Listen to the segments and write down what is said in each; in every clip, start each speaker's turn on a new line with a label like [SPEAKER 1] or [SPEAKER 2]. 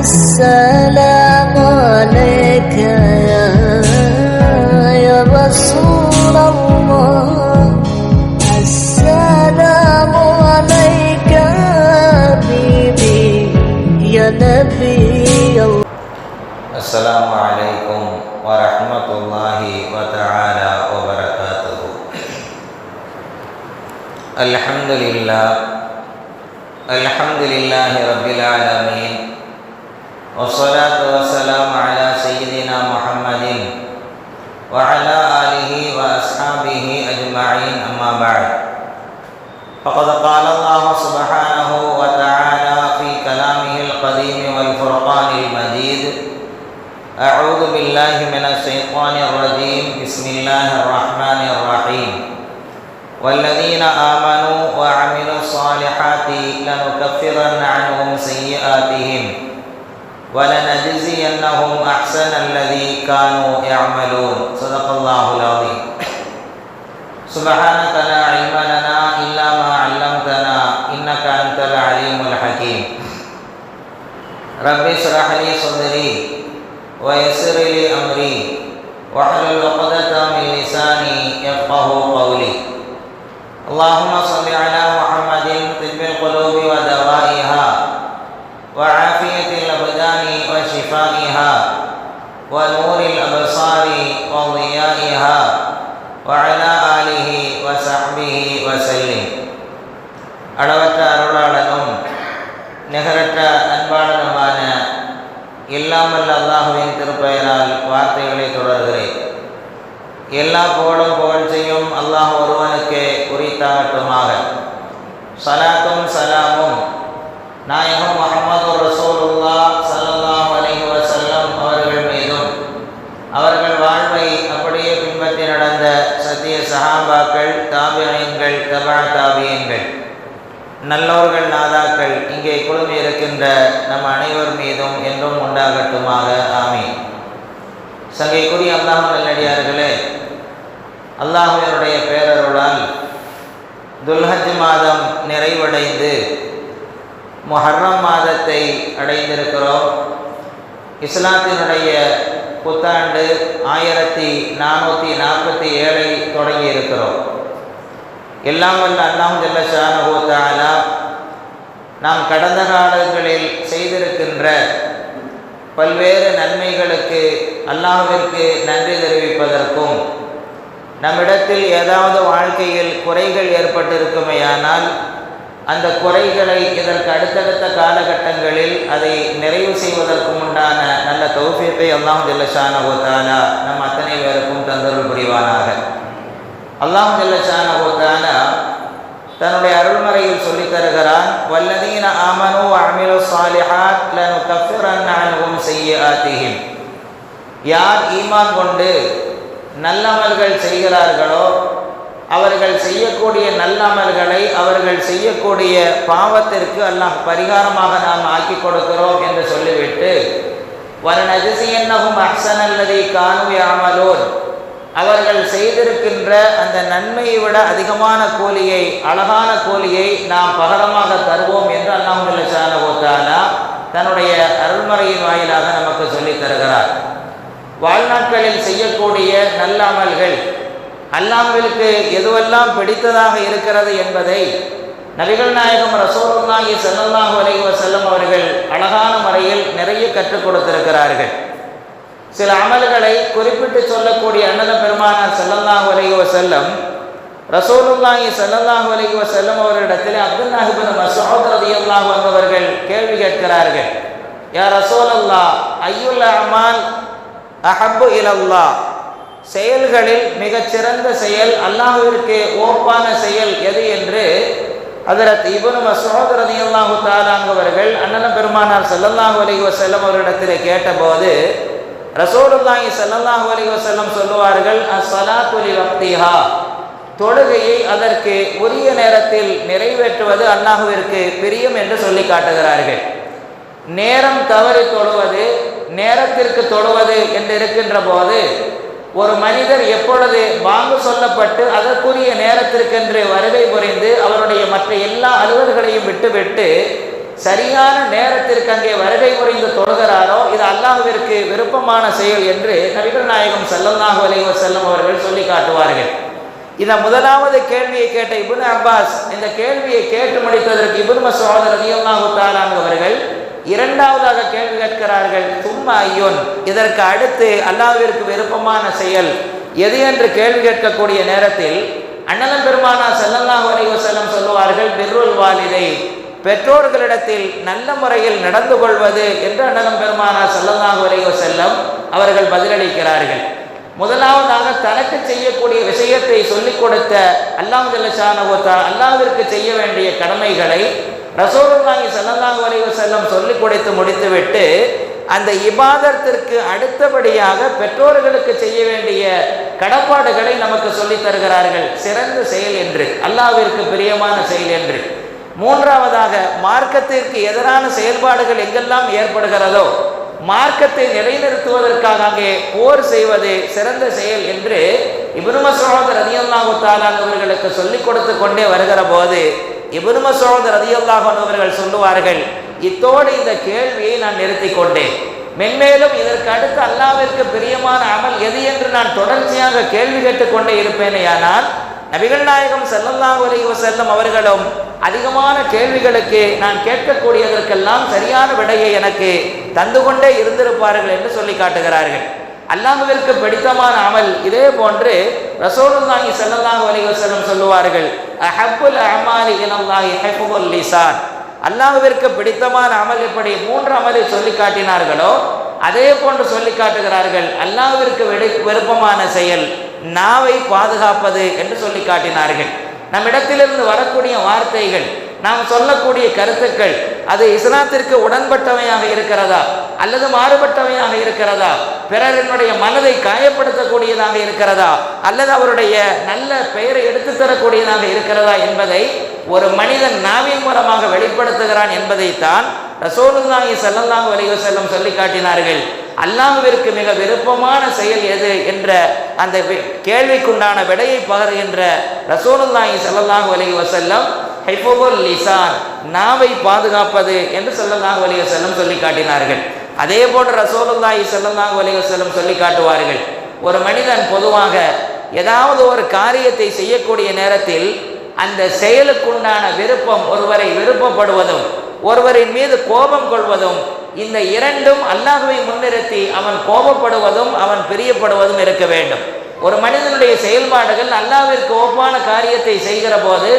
[SPEAKER 1] السلام عليك يا, يا رسول الله. السلام عليك حبيبي يا نبي الله.
[SPEAKER 2] السلام عليكم ورحمة الله وتعالى وبركاته. الحمد لله. الحمد لله رب العالمين. والصلاة والسلام على سيدنا محمد وعلى آله وأصحابه أجمعين أما بعد. فقد قال الله سبحانه وتعالى في كلامه القديم والفرقان المجيد أعوذ بالله من الشيطان الرجيم بسم الله الرحمن الرحيم. والذين آمنوا وعملوا الصالحات لنكفرن عنهم سيئاتهم. ولنجزينهم أحسن الذي كانوا يعملون. صدق الله العظيم. سبحانك لا علم لنا إلا ما علمتنا إنك أنت العليم الحكيم. رب اشرح لي صدري ويسر لي أمري واحلل عقدة من لساني يفقه قولي. اللهم صل على எல்லா புகழும் புகழ்ச்சியும் அல்லாஹ் ஒருவனுக்கே குறித்தாகட்டுமாக. சலாத்தும் சலாமும். நாயகம் முகமது ரசூலுல்லா சல்லா அலைஹி வசல்லம் அவர்கள் மீதும். அவர்கள் வாழ்வை அப்படியே பின்பற்றி நடந்த சத்திய சஹாபாக்கள் தாபியங்கள் தபா தாபியங்கள் நல்லோர்கள் நாதாக்கள் இங்கே குழுமி இருக்கின்ற நம் அனைவர் மீதும் என்றும் உண்டாகட்டுமாக. ஆமி சங்கைக்குரிய அல்லாஹ் நல்லடியார்களே அல்லாஹுவருடைய பேரருளால் துல்ஹஜ் மாதம் நிறைவடைந்து மொஹர்ரம் மாதத்தை அடைந்திருக்கிறோம். இஸ்லாத்தினுடைய புத்தாண்டு ஆயிரத்தி நானூற்றி நாற்பத்தி ஏழை தொடங்கி இருக்கிறோம். எல்லாம் வல்ல அல்லாம் ஜல்ல ஷானஹூத்தாலா நாம் கடந்த காலங்களில் செய்திருக்கின்ற பல்வேறு நன்மைகளுக்கு அல்லாஹிற்கு நன்றி தெரிவிப்பதற்கும் நம்மிடத்தில் ஏதாவது வாழ்க்கையில் குறைகள் ஏற்பட்டிருக்குமேயானால் அந்த குறைகளை இதற்கு அடுத்தடுத்த காலகட்டங்களில் அதை நிறைவு செய்வதற்கு உண்டான நல்ல தௌஃபியத்தை அல்லாம் ஜல்லஷானஹூத்தாலா நம் அத்தனை பேருக்கும் தந்தருள் புரிவானாக. அல்லாம் ஜல்லஷானஹூத்தாலா தன்னுடைய அருள்மறையில் சொல்லி தருகிறான் வல்லதீன ஆமனு அமிலு சாலிஹாத் லனு கஃபிரன் அன்ஹும் செய்யாத்திஹிம் யார் ஈமான் கொண்டு நல்லமல்கள் செய்கிறார்களோ அவர்கள் செய்யக்கூடிய நல்லமல்களை அவர்கள் செய்யக்கூடிய பாவத்திற்கு அல்லாஹ் பரிகாரமாக நாம் ஆக்கி கொடுக்கிறோம் என்று சொல்லிவிட்டு வரநதிசியன்னகும் அக்சனல்லதை காணும் அமலோன் அவர்கள் செய்திருக்கின்ற அந்த நன்மையை விட அதிகமான கூலியை அழகான கூலியை நாம் பகரமாக தருவோம் என்று அல்லாஹுல்லானா தன்னுடைய அருள்மறையின் வாயிலாக நமக்கு சொல்லித் தருகிறார். வாழ்நாட்களில் செய்யக்கூடிய நல்ல அமல்கள் எதுவெல்லாம் பிடித்ததாக இருக்கிறது என்பதை நபிகள் நாயகம் ரசோலுல்லாஹி ஸல்லல்லாஹு அலைஹி செல்லும் அவர்கள் அழகான முறையில் நிறைய கற்றுக் கொடுத்திருக்கிறார்கள். சில அமல்களை குறிப்பிட்டு சொல்லக்கூடிய அண்ணல பெருமானார் ஸல்லல்லாஹு அலைஹி வஸல்லம் ரசூலுல்லாஹி ஸல்லல்லாஹு அலைஹி செல்லும் அவர்களிடத்தில் அப்துல் இப்னு மஸ்ஊத் ரலியல்லாஹு அன்ஹு கேள்வி கேட்கிறார்கள். யார் ரசோலல்லா ஐயுல் அமால் அஹப்பு இலல்லா. செயல்களில் மிகச்சிறந்த செயல் அல்லாஹுவிற்கு ஓப்பான செயல் எது என்று அதரத் இபனு மசூத் ரதியல்லாஹு தாலாங்கவர்கள் அண்ணன பெருமானார் செல்லல்லாஹு அலைஹி செல்லம் அவரிடத்தில் கேட்டபோது ரசோலுல்லாஹி செல்லல்லாஹு அலைஹி செல்லம் சொல்லுவார்கள் அஸ்ஸலாத்து லி வக்திஹா. தொழுகையை அதற்கு உரிய நேரத்தில் நிறைவேற்றுவது அல்லாஹுவிற்கு பிரியம் என்று சொல்லி காட்டுகிறார்கள். நேரம் தவறி தொழுவது நேரத்திற்கு தொழுவது என்று இருக்கின்ற போது ஒரு மனிதர் எப்பொழுது வாங்கு சொல்லப்பட்டு அதற்குரிய நேரத்திற்கென்று வருகை புரிந்து அவருடைய மற்ற எல்லா அலுவல்களையும் விட்டுவிட்டு சரியான நேரத்திற்கு அங்கே வருகை புரிந்து தொழுகிறாரோ இது அல்லாஹுவிற்கு விருப்பமான செயல் என்று நபிகள் நாயகம் ஸல்லல்லாஹு அலைஹி செல்லும் அவர்கள் சொல்லி காட்டுவார்கள். இந்த முதலாவது கேள்வியை கேட்ட இபுன் அப்பாஸ் இந்த கேள்வியை கேட்டு முடித்ததற்கு இபுன் மசோதர் அதிகமாக அவர்கள் இரண்டாவதாக கேள்வி கேட்கிறார்கள் தும்மா ஐயோன் இதற்கு அடுத்து அல்லாவிற்கு விருப்பமான செயல் எது? என்று கேள்வி கேட்கக்கூடிய நேரத்தில் அண்ணலம் பெருமானா செல்லல்லா வரைவு செல்லம் சொல்லுவார்கள் பிர்ருல் வாலிதை பெற்றோர்களிடத்தில் நல்ல முறையில் நடந்து கொள்வது என்று அண்ணலம் பெருமானா செல்லல்லா வரைவு செல்லம் அவர்கள் பதிலளிக்கிறார்கள். முதலாவதாக தனக்கு செய்யக்கூடிய விஷயத்தை சொல்லிக் கொடுத்த அல்லாஹ் ஜல்லஷானவத்தா அல்லாவிற்கு செய்ய வேண்டிய கடமைகளை ரசூலுல்லாஹி ஸல்லல்லாஹு அலைஹி வஸல்லம் சொல்லிக் கொடுத்து முடித்துவிட்டு அந்த இபாதத்திற்கு அடுத்தபடியாக பெற்றோர்களுக்கு செய்ய வேண்டிய கடப்பாடுகளை நமக்கு சொல்லித் தருகிறார்கள். சிறந்த செயல் என்று அல்லாவிற்கு பிரியமான செயல் என்று. மூன்றாவதாக மார்க்கத்திற்கு எதிரான செயல்பாடுகள் எங்கெல்லாம் ஏற்படுகிறதோ மார்க்கத்தை நிலைநிறுத்துவதற்காக அங்கே போர் செய்வது சிறந்த செயல் என்று இப்னு மசூத் ரதியல்லாஹு தாலான் அவர்களுக்கு சொல்லிக் கொடுத்து கொண்டே வருகிற போது இப்னு மசூத் ரதியல்லாஹு அவர்கள் சொல்லுவார்கள் இத்தோடு இந்த கேள்வியை நான் நிறுத்திக் கொண்டேன். மென்மேலும் இதற்கு அடுத்து அல்லாவிற்கு பிரியமான அமல் எது என்று நான் தொடர்ச்சியாக கேள்வி கேட்டுக்கொண்டே இருப்பேனேயானால் நபிகள் நாயகம் ஸல்லல்லாஹு அலைஹி செல்லும் அவர்களும் அதிகமான கேள்விகளுக்கு நான் கேட்கக்கூடியதற்கெல்லாம் சரியான விடையை எனக்கு தந்து கொண்டே இருந்திருப்பார்கள் என்று சொல்லி காட்டுகிறார்கள். அல்லாஹுவிற்கு பிடித்தமான அமல் இதே போன்று ரசூலுல்லாஹி ஸல்லல்லாஹு வலிகள் வஸல்லம் சொல்லுவார்கள் அஹப்புல் அமாலி இலல்லாஹி ஹெஃபுல் லிசான் அல்லாஹுவிற்கு பிடித்தமான அமல் இப்படி மூன்று அமலை சொல்லி காட்டினார்களோ அதே போன்று சொல்லி காட்டுகிறார்கள் அல்லாஹுவிற்கு விடு- விருப்பமான செயல் நாவை பாதுகாப்பது என்று சொல்லி காட்டினார்கள். நம்மிடத்திலிருந்து வரக்கூடிய வார்த்தைகள் நாம் சொல்லக்கூடிய கருத்துக்கள் அது இஸ்லாத்திற்கு உடன்பட்டவையாக இருக்கிறதா? அல்லது மாறுபட்டவையாக இருக்கிறதா? பிறரினுடைய மனதை காயப்படுத்தக்கூடியதாக இருக்கிறதா? அல்லது அவருடைய நல்ல பெயரை எடுத்து தரக்கூடியதாக இருக்கிறதா என்பதை ஒரு மனிதன் நாவின் மூலமாக வெளிப்படுத்துகிறான் என்பதைத்தான் ரசூலுல்லாஹி ஸல்லல்லாஹு வலிவு செல்லம் சொல்லி காட்டினார்கள். அல்லாஹ்விற்கு மிக விருப்பமான செயல் எது என்ற அந்த கேள்விக்குண்டான விடையை பகருகின்ற ரசூலுல்லாஹி ஸல்லல்லாஹு வலிவு செல்லம் ஹைபோபோல் லிசான் நாவை பாதுகாப்பது என்று ஸல்லல்லாஹு வலிவு செல்லம் சொல்லி காட்டினார்கள். அதே போன்று ரசோலுல்லாஹி ஸல்லல்லாஹு அலைஹி செல்லும் சொல்லி காட்டுவார்கள். ஒரு மனிதன் பொதுவாக ஏதாவது ஒரு காரியத்தை செய்யக்கூடிய நேரத்தில் அந்த செயலுக்குண்டான விருப்பம் ஒருவரை விருப்பப்படுவதும் ஒருவரின் மீது கோபம் கொள்வதும் இந்த இரண்டும் அல்லாஹுவை முன்னிறுத்தி அவன் கோபப்படுவதும் அவன் பிரியப்படுவதும் இருக்க வேண்டும். ஒரு மனிதனுடைய செயல்பாடுகள் அல்லாவிற்கு ஒப்பான காரியத்தை செய்கிற போது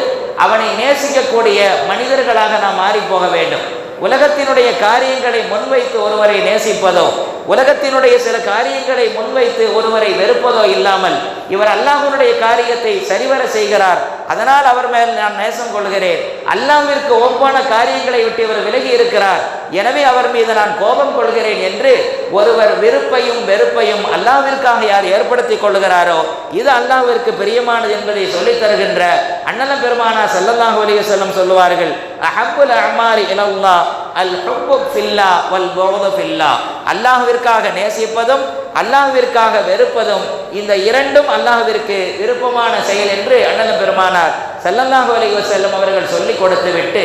[SPEAKER 2] அவனை நேசிக்கக்கூடிய மனிதர்களாக நாம் மாறி போக வேண்டும். உலகத்தினுடைய காரியங்களை முன்வைத்து ஒருவரை நேசிப்பதோ உலகத்தினுடைய சில காரியங்களை முன்வைத்து ஒருவரை வெறுப்பதோ இல்லாமல் இவர் அல்லாஹனுடைய காரியத்தை சரிவர செய்கிறார். அதனால் அவர் மேல் நான் நேசம் கொள்கிறேன். அல்லாஹ்விற்கு ஒப்பான காரியங்களை விட்டு இவர் விலகி இருக்கிறார். எனவே அவர் மீது நான் கோபம் கொள்கிறேன் என்று ஒருவர் விருப்பையும் வெறுப்பையும் அல்லாவிற்காக யார் ஏற்படுத்திக் கொள்கிறாரோ இது அல்லாவிற்கு பிரியமானது என்பதை சொல்லித் தருகின்ற அண்ணலம் பெருமானா ஸல்லல்லாஹு அலைஹி சொல்லுவார்கள் அஹப்புல் அமாலி இலல்லா அல் ஹுப்பு ஃபில்லா வல் புகுது ஃபில்லா. அல்லாஹ்விற்காக நேசிப்பதும் அல்லாஹ்விற்காக வெறுப்பதும் இந்த இரண்டும் அல்லாஹ்விற்கு விருப்பமான செயல் என்று அண்ணன் பெருமானார் செல்லல்லாஹு அலைஹி வஸல்லம் அவர்கள் சொல்லி கொடுத்து விட்டு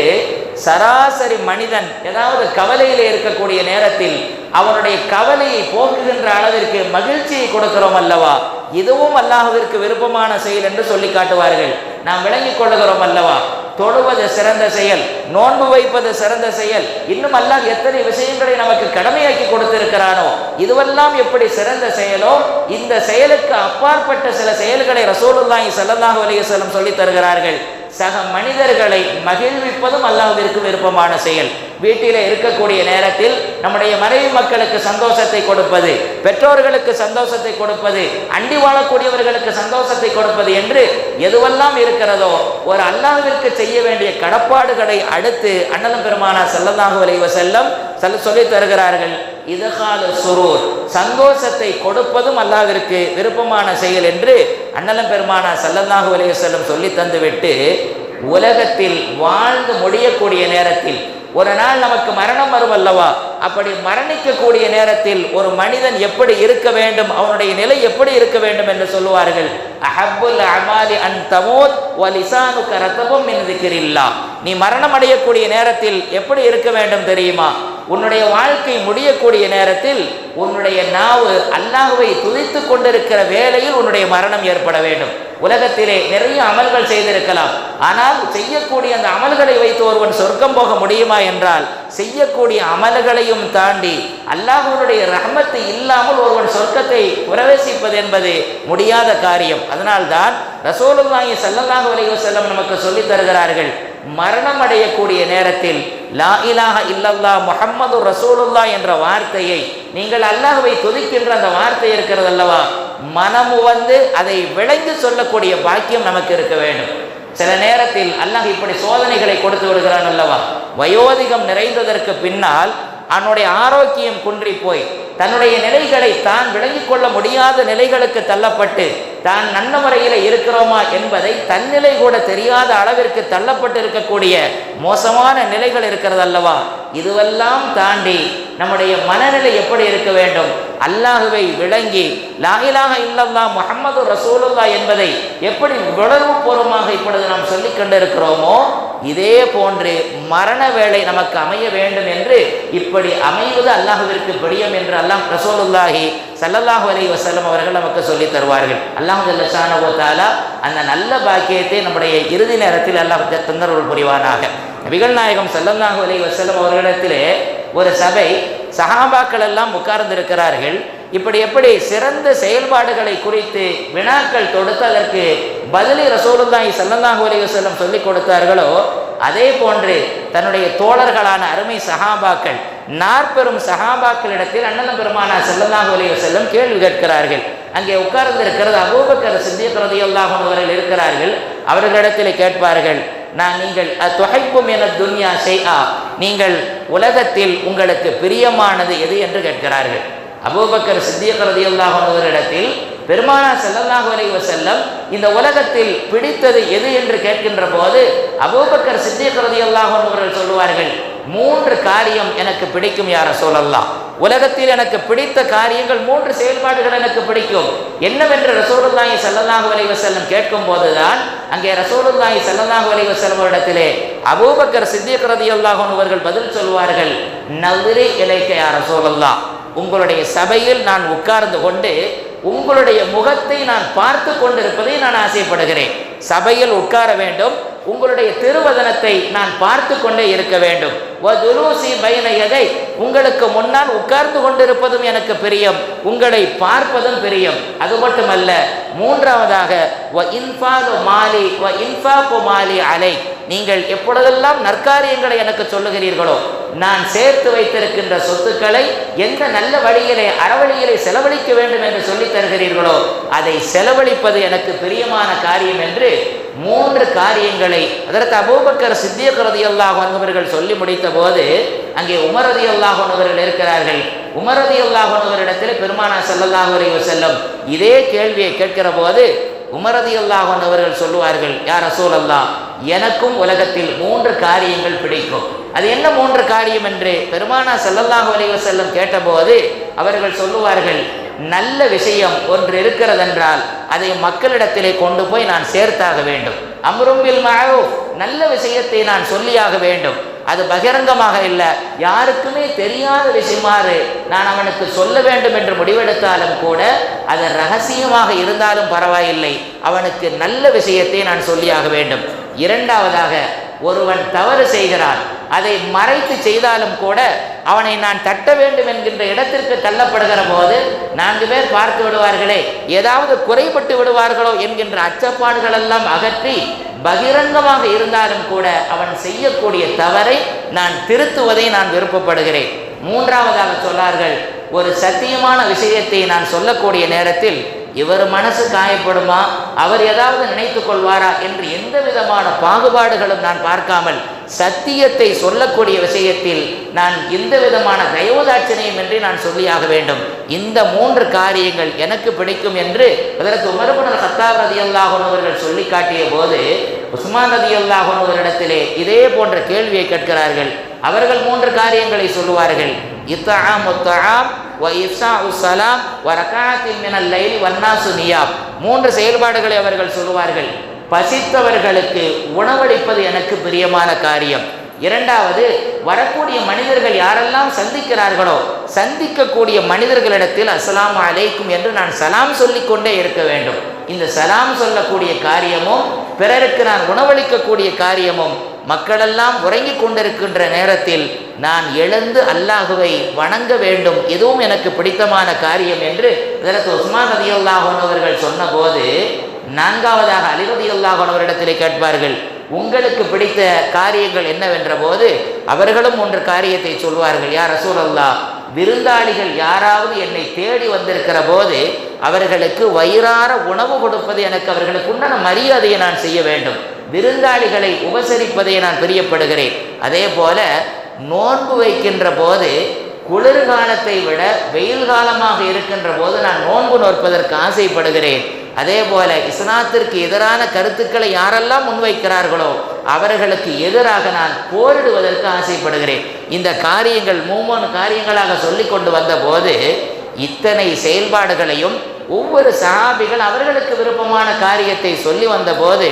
[SPEAKER 2] சராசரி மனிதன் ஏதாவது கவலையில் இருக்கக்கூடிய நேரத்தில் அவனுடைய கவலையை போக்குகின்ற அளவிற்கு மகிழ்ச்சியை கொடுக்கிறோம் அல்லவா? இதுவும் அல்லாஹுவிற்கு விருப்பமான செயல் என்று சொல்லி காட்டுவார்கள். நாம் விளங்கிக் கொள்ளுகிறோம் அல்லவா? தொழுவது சிறந்த செயல் நோன்பு வைப்பது சிறந்த செயல். இன்னும் அல்லாஹ் எத்தனை விஷயங்களை நமக்கு கடமையாக்கி கொடுத்திருக்கிறானோ இதுவெல்லாம் எப்படி சிறந்த செயலோ இந்த செயலுக்கு அப்பாற்பட்ட சில செயல்களை ரசூலுல்லாஹி ஸல்லல்லாஹு அலைஹி வஸல்லம் சொல்லித் தருகிறார்கள். சக மனிதர்களை மகிழ்விப்பதும் அல்லாஹுவிற்கு விருப்பமான செயல். வீட்டில் இருக்கக்கூடிய நேரத்தில் நம்முடைய மனைவி மக்களுக்கு சந்தோஷத்தை கொடுப்பது பெற்றோர்களுக்கு சந்தோஷத்தை கொடுப்பது அண்டி வாழக்கூடியவர்களுக்கு சந்தோஷத்தை கொடுப்பது என்று எதுவெல்லாம் இருக்கிறதோ ஒரு அல்லாவிற்கு செய்ய வேண்டிய கடப்பாடுகளை அடுத்து அண்ணலம் பெருமானா ஸல்லல்லாஹு விளைவ செல்லம் சொல்ல சொல்லி தருகிறார்கள். இதுகால சுரூர். சந்தோஷத்தை கொடுப்பதும் அல்லாவிற்கு விருப்பமான செயல் என்று அண்ணலம் பெருமானா ஸல்லல்லாஹு அலைஹி செல்லம் சொல்லி தந்துவிட்டு உலகத்தில் வாழ்ந்து முடியக்கூடிய நேரத்தில் ஒரு நாள் நமக்கு மரணம் வரும் அல்லவா? அப்படி மரணிக்கக்கூடிய நேரத்தில் ஒரு மனிதன் எப்படி இருக்க வேண்டும் அவனுடைய நிலை எப்படி இருக்க வேண்டும் என்று சொல்லுவார்கள் அஹப்புல் அமாலி அன் தமோத் வலிசானு கரத்தபம் என்று நீ மரணம் அடையக்கூடிய நேரத்தில் எப்படி இருக்க வேண்டும் தெரியுமா? உன்னுடைய வாழ்க்கை முடியக்கூடிய நேரத்தில் உன்னுடைய நாவு அல்லாஹுவை துதித்து கொண்டிருக்கிற வேளையில் உன்னுடைய மரணம் ஏற்பட வேண்டும். உலகத்திலே நிறைய அமல்கள் செய்திருக்கலாம். ஆனால் செய்யக்கூடிய அந்த அமல்களை வைத்து ஒருவன் சொர்க்கம் போக முடியுமா என்றால் செய்யக்கூடிய அமல்களையும் தாண்டி அல்லாஹுடைய ரஹமத்து இல்லாமல் ஒருவன் சொர்க்கத்தை பிரவேசிப்பது என்பது முடியாத காரியம். அதனால்தான் ரசோலுல்லாஹி சல்லல்லாஹு அலைஹி வஸல்லம் நமக்கு சொல்லித் தருகிறார்கள் மரணம் அடையக்கூடிய நேரத்தில் லா இலாக இல்லல்லா முஹம்மது ரசூலுல்லா என்ற வார்த்தையை நீங்கள் அல்லாஹுவை துதிக்கின்ற அந்த வார்த்தை இருக்கிறது அல்லவா? மனமு வந்து அதை விளைந்து சொல்லக்கூடிய பாக்கியம் நமக்கு இருக்க வேண்டும். சில நேரத்தில் அல்லாஹ் இப்படி சோதனைகளை கொடுத்து விடுகிறான் அல்லவா? வயோதிகம் நிறைந்ததற்கு பின்னால் அவனுடைய ஆரோக்கியம் குன்றி போய் தன்னுடைய நிலைகளை தான் விளங்கிக் கொள்ள முடியாத நிலைகளுக்கு தள்ளப்பட்டு தான் நல்ல முறையில் இருக்கிறோமா என்பதை தன்னிலை கூட தெரியாத அளவிற்கு தள்ளப்பட்டு இருக்கக்கூடிய மோசமான நிலைகள் இருக்கிறது அல்லவா? இதுவெல்லாம் தாண்டி நம்முடைய மனநிலை எப்படி இருக்க வேண்டும்? அல்லாஹுவை விளங்கி லாயிலாக இல்லல்லா முகமது ரசூலுல்லா என்பதை எப்படி உணர்வுபூர்வமாக இப்பொழுது நாம் சொல்லிக் கொண்டிருக்கிறோமோ இதே போன்று மரண வேலை நமக்கு அமைய வேண்டும் என்று இப்படி அமைவது அல்லாஹுவிற்கு பிடியம் என்று அல்லாம் ரசூலுல்லாஹி சல்லல்லாஹு அலி வசல்லம் அவர்கள் நமக்கு சொல்லித் தருவார்கள். அல்லாஹு ஜல்லஷானஹு தஆலா அந்த நல்ல பாக்கியத்தை நம்முடைய இறுதி நேரத்தில் அல்லாஹ் தந்தருள் புரிவானாக. நபிகள் நாயகம் சல்லல்லாஹு அலி வசல்லம் அவர்களிடத்திலே ஒரு சபை சஹாபாக்கள் எல்லாம் உட்கார்ந்திருக்கிறார்கள். இப்படி எப்படி சிறந்த செயல்பாடுகளை குறித்து வினாக்கள் தொடுத்து அதற்கு பதிலி ரசூலுல்லாஹி ஸல்லல்லாஹு அலைஹி சொல்லிக் கொடுத்தார்களோ அதே போன்று தன்னுடைய தோழர்களான அருமை சஹாபாக்கள் நாற்பெரும் சஹாபாக்களிடத்தில் அண்ணன் பெருமானா ஸல்லல்லாஹு அலைஹி கேள்வி கேட்கிறார்கள். அங்கே உட்கார்ந்து இருக்கிறது அபூபக்கர் சிந்திய ரலியல்லாஹு அவர்கள் இருக்கிறார்கள். அவர்களிடத்தில் கேட்பார்கள் நான் நீங்கள் தொகைப்பும் என துன்யா செய்யா நீங்கள் உலகத்தில் உங்களுக்கு பிரியமானது எது? என்று கேட்கிறார்கள். அபூபக்கர் சித்திக் ரலியல்லாஹு அவர்களிடத்தில் பெருமானா செல்லல்லாஹு அலைவ செல்லம் இந்த உலகத்தில் பிடித்தது எது என்று கேட்கின்ற போது அபூபக்கர் சித்திக் ரலியல்லாஹு அவர்கள் சொல்லுவார்கள் மூன்று காரியம் எனக்கு பிடிக்கும் யார சொல்லலாம் உலகத்தில் எனக்கு பிடித்த காரியங்கள் மூன்று செயல்பாடுகள் எனக்கு பிடிக்கும். என்னவென்று ரசோலுல்லாஹி ஸல்லல்லாஹு அலைஹி வஸல்லம் கேட்கும் போதுதான் அங்கே ரசோலுல்லாஹி ஸல்லல்லாஹு அலைஹி வஸல்லம் இடத்திலே அபூபக்கர் சித்திக் ரலியல்லாஹு அன்ஹு அவர்கள் பதில் சொல்வார்கள் நவ்ரி இலைக்க யா ரசூலல்லாஹ். உங்களுடைய சபையில் நான் உட்கார்ந்து கொண்டு உங்களுடைய முகத்தை நான் பார்த்து கொண்டிருப்பதை நான் ஆசைப்படுகிறேன். சபையில் உட்கார வேண்டும். உங்களுடைய திருவதனத்தை நான் பார்த்து கொண்டே இருக்க வேண்டும். வதுலூசி பைன எதை உங்களுக்கு முன்னால் உட்கார்ந்து கொண்டிருப்பதும் எனக்கு பிரியம். உங்களை பார்ப்பதும் பிரியம். அது மட்டுமல்ல மூன்றாவதாக வ இன்ஃபாலு மாலி வ இன்ஃபாப்பு மாலி அலை. நீங்கள் எப்பொழுதெல்லாம் நற்காரியங்களை எனக்கு சொல்லுகிறீர்களோ நான் சேர்த்து வைத்திருக்கின்ற சொத்துக்களை எந்த நல்ல வழியிலே அறவழியிலே செலவழிக்க வேண்டும் என்று சொல்லித் தருகிறீர்களோ அதை செலவழிப்பது எனக்கு பிரியமான காரியம் என்று மூன்று காரியங்களை அதற்கு அபூபக்கர் சித்தியக் ரதியல்லாஹு அன்பவர்கள் சொல்லி முடித்த போது அங்கே உமரதி அல்லாஹன் அவர்கள் இருக்கிறார்கள். உமரதி அல்லாஹன் அவரிடத்தில் பெருமானா ஸல்லல்லாஹு அலைஹி இதே கேள்வியை கேட்கிற போது உமரதி அல்லாஹன் அவர்கள் சொல்லுவார்கள் யார் அசூல் அல்லா எனக்கும் உலகத்தில் மூன்று காரியங்கள் பிடிக்கும். அது என்ன மூன்று காரியம் என்று? பெருமானா செல்லல்லாஹ் அலைஹி வஸல்லம் கேட்டபோது அவர்கள் சொல்லுவார்கள் நல்ல விஷயம் ஒன்று இருக்கிறதென்றால் அதை மக்களிடத்திலே கொண்டு போய் நான் சேர்த்தாக வேண்டும். அம்ரும்பில் மஅரூஃப் நல்ல விஷயத்தை நான் சொல்லியாக வேண்டும். அது பகிரங்கமாக இல்லை. யாருக்குமே தெரியாத விஷயமாறு நான் அவனுக்கு சொல்ல வேண்டும் என்று முடிவெடுத்தாலும் கூட அது ரகசியமாக இருந்தாலும் பரவாயில்லை. அவனுக்கு நல்ல விஷயத்தை நான் சொல்லியாக வேண்டும். இரண்டாவதாக ஒருவன் தவறு செய்கிறான். அதை மறைத்து செய்தாலும் கூட அவனை நான் தட்ட வேண்டும் என்கின்ற இடத்திற்கு தள்ளப்படுகிற போது நான்கு பேர் பார்த்து விடுவார்களே ஏதாவது குறைபட்டு விடுவார்களோ என்கின்ற அச்சப்பாடுகள் எல்லாம் அகற்றி பகிரங்கமாக இருந்தாலும் கூட அவன் செய்யக்கூடிய தவறை நான் திருத்துவதை நான் விருப்பப்படுகிறேன். மூன்றாவதாக சொன்னார்கள் ஒரு சத்தியமான விஷயத்தை நான் சொல்லக்கூடிய நேரத்தில் இவர் மனசு காயப்படுமா? அவர் ஏதாவது நினைத்து கொள்வாரா? என்று எந்த விதமான பாகுபாடுகளும் நான் பார்க்காமல் சத்தியத்தை சொல்லக்கூடிய விஷயத்தில் நான் எந்த விதமான தயவுதாட்சணையும் என்று நான் சொல்லியாக வேண்டும். இந்த மூன்று காரியங்கள் எனக்கு பிடிக்கும் என்று அதற்கு உமரபுனர் ஹத்தாப் ரதி அவர்கள் சொல்லி காட்டிய போது உஸ்மான் ரதி அவர்களிடத்திலே இதே போன்ற கேள்வியை கேட்கிறார்கள். அவர்கள் மூன்று காரியங்களை சொல்லுவார்கள். இத்தாம் முத்தாம் வ இஃப்ஸா உசலாம் வ ரகாத்தின் மினல் லைலி வன்னாசு நியாப் மூன்று செயல்பாடுகளை அவர்கள் சொல்லுவார்கள். பசித்தவர்களுக்கு உணவளிப்பது எனக்கு பிரியமான காரியம். இரண்டாவது வரக்கூடிய மனிதர்கள் யாரெல்லாம் சந்திக்கிறார்களோ சந்திக்கக்கூடிய மனிதர்களிடத்தில் அஸ்லாம் அலைக்கும் என்று நான் சலாம் சொல்லிக்கொண்டே இருக்க வேண்டும். இந்த சலாம் சொல்லக்கூடிய காரியமும் பிறருக்கு நான் உணவளிக்கக்கூடிய காரியமும் மக்களெல்லாம் உறங்கிக் கொண்டிருக்கின்ற நேரத்தில் நான் எழுந்து அல்லாஹுவை வணங்க வேண்டும். எதுவும் எனக்கு பிடித்தமான காரியம் என்று இதற்கு உஸ்மான் ரதியுல்லாஹன் அவர்கள் சொன்னபோது நான்காவதாக அலிரதியுல்லாஹன் அவரிடத்திலே கேட்பார்கள் உங்களுக்கு பிடித்த காரியங்கள் என்னவென்ற போது அவர்களும் ஒன்று காரியத்தை சொல்வார்கள் யார் ரசூல் அல்லா விருந்தாளிகள் யாராவது என்னை தேடி வந்திருக்கிற போது அவர்களுக்கு வயிறார உணவு கொடுப்பது எனக்கு அவர்களுக்கு உண்டான மரியாதையை நான் செய்ய வேண்டும். விருந்தாளிகளை உபசரிப்பதை நான் பிரியப்படுகிறேன். அதே போல நோன்பு வைக்கின்ற போது குளிர்காலத்தை விட வெயில் காலமாக இருக்கின்ற போது நான் நோன்பு நோற்பதற்கு ஆசைப்படுகிறேன். அதே போல இஸ்லாத்திற்கு எதிரான கருத்துக்களை யாரெல்லாம் முன்வைக்கிறார்களோ அவர்களுக்கு எதிராக நான் போரிடுவதற்கு ஆசைப்படுகிறேன். இந்த காரியங்கள் மூணு காரியங்களாக சொல்லி கொண்டு வந்த போது இத்தனை செயல்பாடுகளையும் ஒவ்வொரு சஹாபிகள் அவர்களுக்கு விருப்பமான காரியத்தை சொல்லி வந்தபோது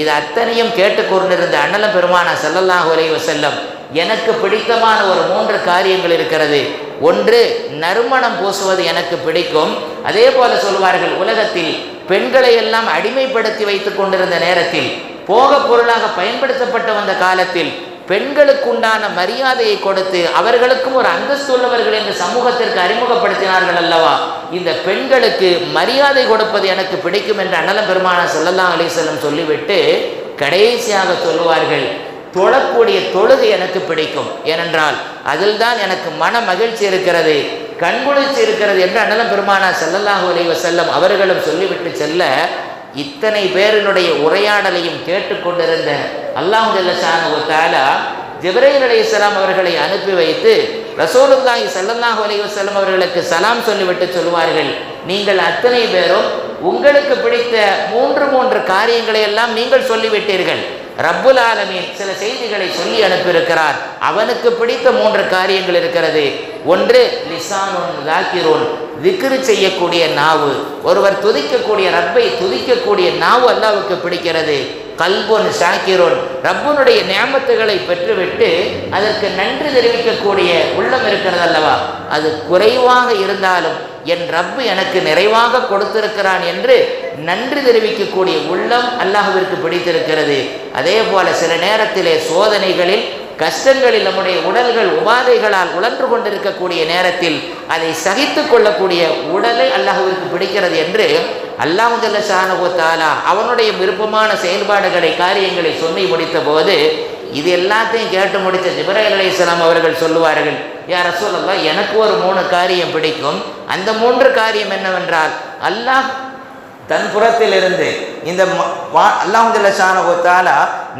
[SPEAKER 2] இது அத்தனையும் கேட்டுக்கொண்டிருந்த அண்ணலம் பெருமான ஸல்லல்லாஹு அலைஹி செல்லம் எனக்கு பிடித்தமான ஒரு மூன்று காரியங்கள் இருக்கிறது. ஒன்று நறுமணம் பூசுவது எனக்கு பிடிக்கும். அதே போல சொல்வார்கள் உலகத்தில் பெண்களை எல்லாம் அடிமைப்படுத்தி வைத்துக் கொண்டிருந்த நேரத்தில் போக பொருளாக பயன்படுத்தப்பட்ட வந்த காலத்தில் பெண்களுக்கு உண்டான மரியாதையை கொடுத்து அவர்களுக்கும் ஒரு அந்தஸ்து உள்ளவர்கள் என்று சமூகத்திற்கு அறிமுகப்படுத்தினார்கள் அல்லவா? இந்த பெண்களுக்கு மரியாதை கொடுப்பது எனக்கு பிடிக்கும் என்று அண்ணலம் பெருமான சொல்லலாம் அலிசல்லம் சொல்லிவிட்டு கடைசியாக சொல்லுவார்கள் தொழக்கூடிய தொழுகை எனக்கு பிடிக்கும். ஏனென்றால் அதில் தான் எனக்கு மன மகிழ்ச்சி இருக்கிறது கண்குளிர்ச்சி இருக்கிறது என்று அண்ணலம் பெருமானா செல்லல்லாஹு அலைவ செல்லம் அவர்களும் சொல்லிவிட்டு செல்ல இத்தனை பேரினுடைய உரையாடலையும் கேட்டுக்கொண்டிருந்த அல்லாஹ் ஜல்லஷானு தாலா ஜிப்ரைல் அலைஹிஸ்ஸலாம் அவர்களை அனுப்பி வைத்து ரசோலுல்லாஹி சல்லாஹ் அலைஹி அவர்களுக்கு சலாம் சொல்லிவிட்டு சொல்வார்கள். நீங்கள் அத்தனை பேரும் உங்களுக்கு பிடித்த மூன்று மூன்று காரியங்களை எல்லாம் நீங்கள் சொல்லிவிட்டீர்கள். ரப்புல் ஆலமீன் சில செய்திகளை சொல்லி அனுப்பியிருக்கிறார். அவனுக்கு பிடித்த மூன்று காரியங்கள் இருக்கிறது. ஒன்று லிசானோன் லாக்கிரோன் திக்ரு செய்யக்கூடிய நாவு. ஒருவர் துதிக்கக்கூடிய ரப்பை துதிக்கக்கூடிய நாவு அல்லாவுக்கு பிடிக்கிறது. கல்பொன் ஷாக்கிரோன் ரப்புனுடைய நியமத்துகளை பெற்றுவிட்டு அதற்கு நன்றி தெரிவிக்கக்கூடிய உள்ளம் இருக்கிறது அல்லவா அது குறைவாக இருந்தாலும் என் ரப்பு எனக்கு நிறைவாக கொடுத்திருக்கிறான் என்று நன்றி தெரிவிக்கக்கூடிய உள்ளம் அல்லாஹுவிற்கு பிடித்திருக்கிறது. அதே போல சில நேரத்திலே சோதனைகளில் கஷ்டங்களில் நம்முடைய உடல்கள் உபாதைகளால் உழன்று கொண்டிருக்கக்கூடிய நேரத்தில் அதை சகித்து கொள்ளக்கூடிய உடலை அல்லாஹுவிற்கு பிடிக்கிறது என்று அல்லாஹு ஜல்ல ஷானஹு அவனுடைய விருப்பமான செயல்பாடுகளை காரியங்களை சொல்லி முடித்த போது இது எல்லாத்தையும் கேட்டு முடித்த ஜிப்ராயில் அலைஹிஸ்ஸலாம் அவர்கள் சொல்லுவார்கள் யார் ரசூலல்லா எனக்கு ஒரு மூணு காரியம் பிடிக்கும். அந்த மூன்று காரியம் என்னவென்றால் அல்லாஹ் தன் புறத்திலிருந்து இந்த அல்லாஹுல்லான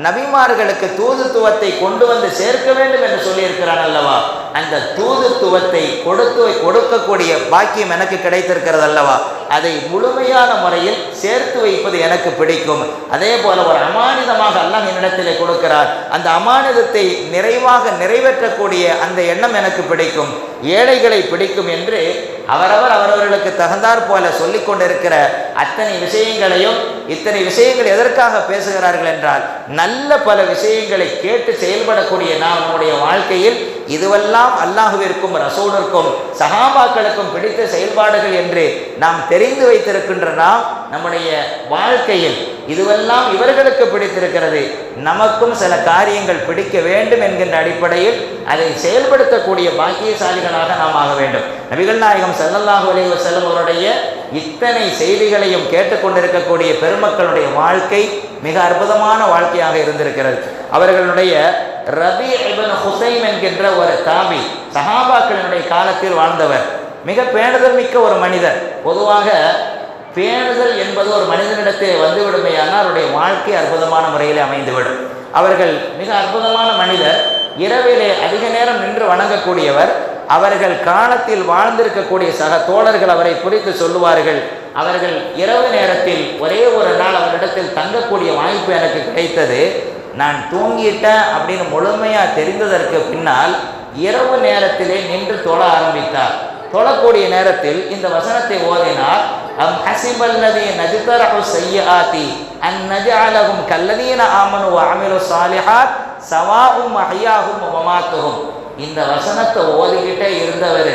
[SPEAKER 2] நபிமார்களுக்கு தூதுத்துவத்தை கொண்டு வந்து சேர்க்க வேண்டும் என்று சொல்லியிருக்கிறான் அல்லவா? அந்த தூதுத்துவத்தை கொடுத்து கொடுக்கக்கூடிய பாக்கியம் எனக்கு கிடைத்திருக்கிறது அல்லவா? அதை முழுமையான முறையில் சேர்த்து வைப்பது எனக்கு பிடிக்கும். அதே போல ஒரு அமானிதமாக அல்லாஹ் என்னிடத்தில் கொடுக்கிறார். அந்த அமானிதத்தை நிறைவாக நிறைவேற்றக்கூடிய அந்த எண்ணம் எனக்கு பிடிக்கும். ஏழைகளை பிடிக்கும் என்று அவரவர் அவரவர்களுக்கு தகுந்தாற் போல சொல்லிக் கொண்டிருக்கிற அத்தனை விஷயங்களையும் இத்தனை விஷயங்கள் எதற்காக பேசுகிறார்கள் என்றால் நல்ல பல விஷயங்களை கேட்டு செயல்படக்கூடிய நாம் நம்முடைய வாழ்க்கையில் இதுவெல்லாம் அல்லாஹுவிற்கும் ரசோனருக்கும் சகாபாக்களுக்கும் பிடித்த செயல்பாடுகள் என்று நாம் தெரிந்து வைத்திருக்கின்ற நாம் நம்முடைய வாழ்க்கையில் இதுவெல்லாம் இவர்களுக்கு பிடித்திருக்கிறது. நமக்கும் சில காரியங்கள் பிடிக்க வேண்டும் என்கின்ற அடிப்படையில் அதை செயல்படுத்தக்கூடிய பாக்கியசாலிகளாக நாம் ஆக வேண்டும். நபிகள் நாயகம் ஸல்லல்லாஹு அலைஹி செல்லும் அவருடைய இத்தனை செய்திகளையும் கேட்டுக்கொண்டிருக்கக்கூடிய பெருமக்களுடைய வாழ்க்கை மிக அற்புதமான வாழ்க்கையாக இருந்திருக்கிறது. அவர்களுடைய ரபி இபன் ஹுசைன் என்கின்ற ஒரு தாபி சஹாபாக்களினுடைய காலத்தில் வாழ்ந்தவர். மிக பேணுதல் மிக்க ஒரு மனிதர். பொதுவாக பேணுதல் என்பது ஒரு மனிதனிடத்தில் வந்துவிடுமையானால் அவருடைய வாழ்க்கை அற்புதமான முறையில் அமைந்துவிடும். அவர்கள் மிக அற்புதமான மனிதர். இரவிலே அதிக நேரம் நின்று வணங்கக்கூடியவர். அவர்கள் காலத்தில் வாழ்ந்திருக்கக்கூடிய சக தோழர்கள் அவரை குறித்து சொல்லுவார்கள் அவர்கள் இரவு நேரத்தில் ஒரே ஒரு நாள் அவரிடத்தில் தங்கக்கூடிய வாய்ப்பு எனக்கு கிடைத்தது. நான் தூங்கிட்டேன் அப்படின்னு முழுமையாக தெரிந்ததற்கு பின்னால் இரவு நேரத்திலே நின்று தொழ ஆரம்பித்தார். தொழக்கூடிய நேரத்தில் இந்த வசனத்தை ஓதினார் அம் ஹசிபல்லதி நஜ்தரஹு சய்யாதி அன் நஜஅலஹும் கல்லதீன ஆமனு வ அமிலு சாலிஹாத் சவாஹும் அஹ்யாஹும் வ இந்த வசனத்தை ஓதிக்கிட்டே இருந்தவர்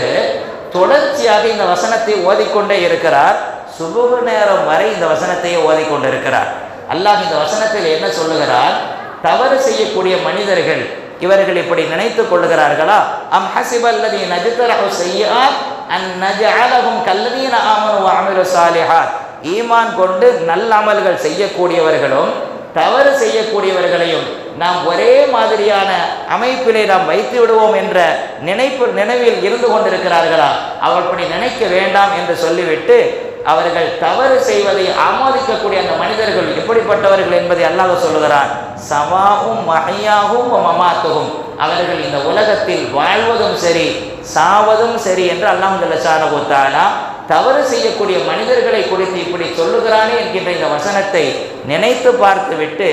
[SPEAKER 2] தொடர்ச்சியாக இந்த வசனத்தை ஓதிக்கொண்டே இருக்கிறார். சுபுகு நேரம் வரை இந்த வசனத்தையே ஓதிக்கொண்டிருக்கிறார். அல்லாஹ் இந்த வசனத்தில் என்ன சொல்லுகிறார்? தவறு செய்யக்கூடிய மனிதர்கள் இவர்கள் இப்படி நினைத்துக் கொள்ளுகிறார்களா? அம் ஹசிபல்லதி நஜ்தரஹு சய்யாத் அந் நஜஅலஹும் கல்லதீன ஆமனு வ அமிலு சாலிஹாத். ஈமான் கொண்டு நல்ல அமல்கள் செய்யக்கூடியவர்களும் தவறு செய்யக்கூடியவர்களையும் நாம் ஒரே மாதிரியான அமைப்பிலே நாம் வைத்து விடுவோம் என்ற நினைப்பு நினைவில் இருந்து கொண்டிருக்கிறார்களா? அவள் அப்படி நினைக்க வேண்டாம் என்று சொல்லிவிட்டு அவர்கள் தவறு செய்வதை ஆமோதிக்கக்கூடிய அந்த மனிதர்கள் எப்படிப்பட்டவர்கள் என்பதை அல்லாஹ் சொல்லுகிறான். சவாவும் மகையாகவும் மமாத்தவும் அவர்கள் இந்த உலகத்தில் வாழ்வதும் சரி சாவதும் சரி என்று அல்லாஹ் ஜல்லஷானகுத்தானா தவறு செய்யக்கூடிய மனிதர்களை குறித்து இப்படி சொல்லுகிறானே என்கின்ற இந்த வசனத்தை நினைத்து பார்த்துவிட்டு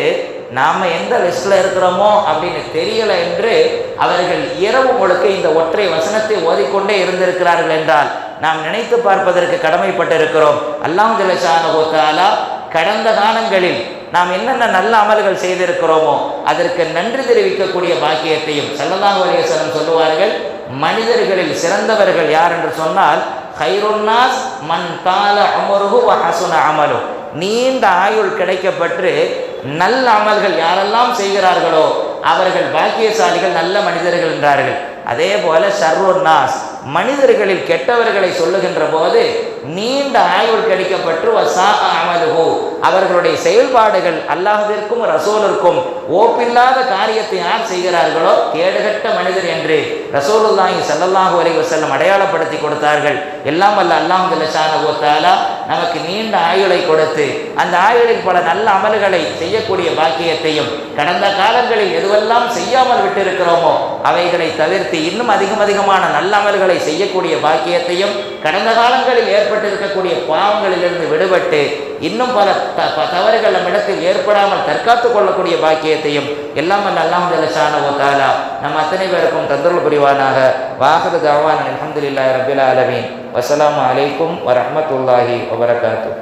[SPEAKER 2] நாம் எந்த லிஸ்டில் இருக்கிறோமோ அப்படின்னு தெரியல என்று அவர்கள் இரவு முழுக்க இந்த ஒற்றை வசனத்தை ஓதிக்கொண்டே இருந்திருக்கிறார்கள் என்றால் நாம் நினைத்து பார்ப்பதற்கு கடமைப்பட்டிருக்கிறோம். அல்லாம் ஜலசானகோத்தாலா கடந்த காலங்களில் நாம் என்னென்ன நல்ல அமல்கள் செய்திருக்கிறோமோ அதற்கு நன்றி தெரிவிக்கக்கூடிய பாக்கியத்தையும் செல்லதாங்க வலியசனம் சொல்லுவார்கள் மனிதர்களில் சிறந்தவர்கள் யார் என்று சொன்னால் ஹைருன்னாஸ் மன் கால அமருகு ஹசுன அமலு. நீண்ட ஆயுள் கிடைக்கப்பட்டு நல்ல அமல்கள் யாரெல்லாம் செய்கிறார்களோ அவர்கள் பாக்கியசாலிகள் நல்ல மனிதர்கள் என்றார்கள். அதே போல ஷர்ருன்னாஸ் மனிதர்களில் கெட்டவர்களை சொல்லுகின்ற போது நீண்ட ஆயுள் கிடைக்கப்பட்டு வசா அமலுகு அவர்களுடைய செயல்பாடுகள் அல்லாஹிற்கும் ரசோலருக்கும் ஓப்பில்லாத காரியத்தை யார் செய்கிறார்களோ கேடுகட்ட மனிதர் என்று ரசோலுல்லாஹி சல்லல்லாஹு அலைஹி வஸல்லம் அடையாளப்படுத்தி கொடுத்தார்கள். எல்லாம் வல்ல அல்லாஹ் ஜல்லஷானஹு நமக்கு நீண்ட ஆயுளை கொடுத்து அந்த ஆயுளில் பல நல்ல அமல்களை செய்யக்கூடிய பாக்கியத்தையும் கடந்த காலங்களில் எதுவெல்லாம் செய்யாமல் விட்டிருக்கிறோமோ அவைகளை தவிர்த்து இன்னும் அதிகம் அதிகமான நல்ல அமல்களை செய்யக்கூடிய பாக்கியத்தையும் கடந்த காலங்களில் ஏற்பட்டிருக்கக்கூடிய பாவங்களிலிருந்து விடுபட்டு இன்னும் பல த- தவறுகள் நம்மிடத்தில் ஏற்படாமல் தற்காத்துக் கொள்ளக்கூடிய பாக்கியத்தையும் எல்லாம் அல்லாம் ஜலசானவோ தாலா நம் அத்தனை பேருக்கும் தந்தருள் புரிவானாக. வாகது தாவான் அலமதுல்லா ரபில் அலமீன் வசலாம் அலைக்கும் வரமத்துல்லாஹி வபரகாத்துஹு.